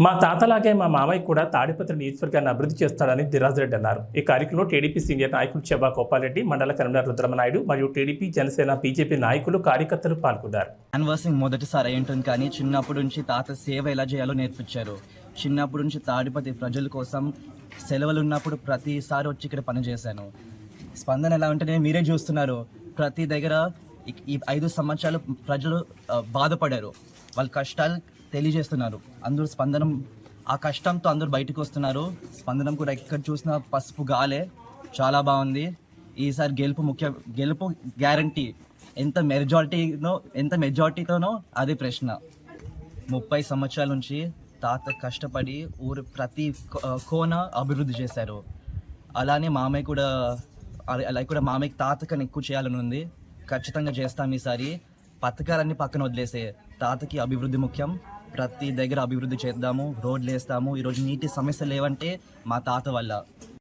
మా తాతలాగే మా మామయ్య కూడా తాడిపత్రి నియోజకవర్గాన్ని అభివృద్ధి చేస్తాడని దిరాజ్ రెడ్డి అన్నారు. ఈ కార్యక్రమంలో టీడీపీ సీనియర్ నాయకులు చెబా గోపాలరెడ్డి మండల కన్వీనర్ రుద్రమనాయుడు మరియు టీడీపీ జనసేన బీజేపీ నాయకులు కార్యకర్తలు పాల్గొన్నారు. అన్వర్సింగ్ మొదటిసారి అయి ఉంటుంది కానీ చిన్నప్పటి నుంచి తాత సేవ ఎలా చేయాలో నేర్పించారు. చిన్నప్పటి నుంచి తాడిపతి ప్రజల కోసం సెలవులు ఉన్నప్పుడు ప్రతిసారి వచ్చి ఇక్కడ పనిచేశాను స్పందన ఎలా ఉంటేనే మీరే చూస్తున్నారు. ప్రతి దగ్గర ఈ- ఐదు సంవత్సరాలు ప్రజలు బాధపడారు. వాళ్ళ కష్టాలు తెలియజేస్తున్నారు. అందరూ స్పందనం ఆ కష్టంతో అందరూ బయటకు వస్తున్నారు. స్పందనం కూడా ఎక్కడ చూసినా పసుపు గాలే. చాలా బాగుంది. ఈసారి గెలుపు ముఖ్య గెలుపు గ్యారంటీ ఎంత మెజారిటీనో ఎంత మెజారిటీతోనో అది ప్రశ్న. ముప్పై సంవత్సరాల నుంచి తాత కష్టపడి ఊరు ప్రతి కోన అభివృద్ధి చేశారు. అలానే మామయ్య కూడా అలా- అలా కూడా మామయ్యకి తాత కన్నా ఎక్కువ చేయాలని ఉంది. ఖచ్చితంగా చేస్తాం ఈసారి. పథకాలన్నీ పక్కన వదిలేసే. తాతకి అభివృద్ధి ముఖ్యం. ప్రతి దగ్గర అభివృద్ధి చేద్దాము రోడ్లు వేస్తాము ఈరోజు నీటి సమస్య లేవంటే మా తాత వల్ల.